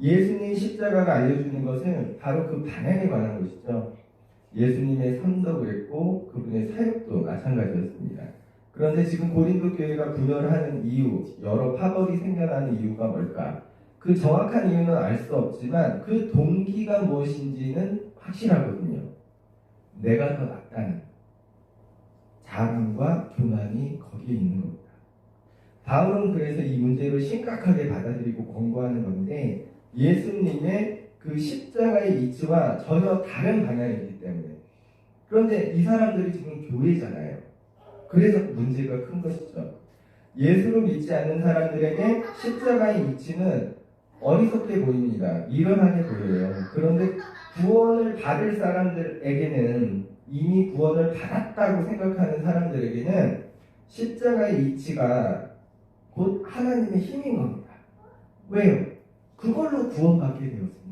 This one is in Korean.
예수님 십자가가 알려주는 것은 바로 그 방향에 관한 것이죠. 예수님의 삶도 그랬고 그분의 사역도 마찬가지였습니다. 그런데 지금 고린도 교회가 분열하는 이유, 여러 파벌이 생겨나는 이유가 뭘까? 그 정확한 이유는 알 수 없지만 그 동기가 무엇인지는 확실하거든요. 내가 더 낫다는 자랑과 교만이 거기에 있는 겁니다. 바울은 그래서 이 문제를 심각하게 받아들이고 권고하는 건데 예수님의 그 십자가의 이치와 전혀 다른 방향이기 때문에 그런데 이 사람들이 지금 교회잖아요. 그래서 문제가 큰 것이죠. 예수를 믿지 않는 사람들에게 십자가의 이치는 어리석게 보입니다. 미련하게 보여요. 그런데 구원을 받을 사람들에게는 이미 구원을 받았다고 생각하는 사람들에게는 십자가의 이치가 곧 하나님의 힘인 겁니다. 왜요? 그걸로 구원받게 되었습니다.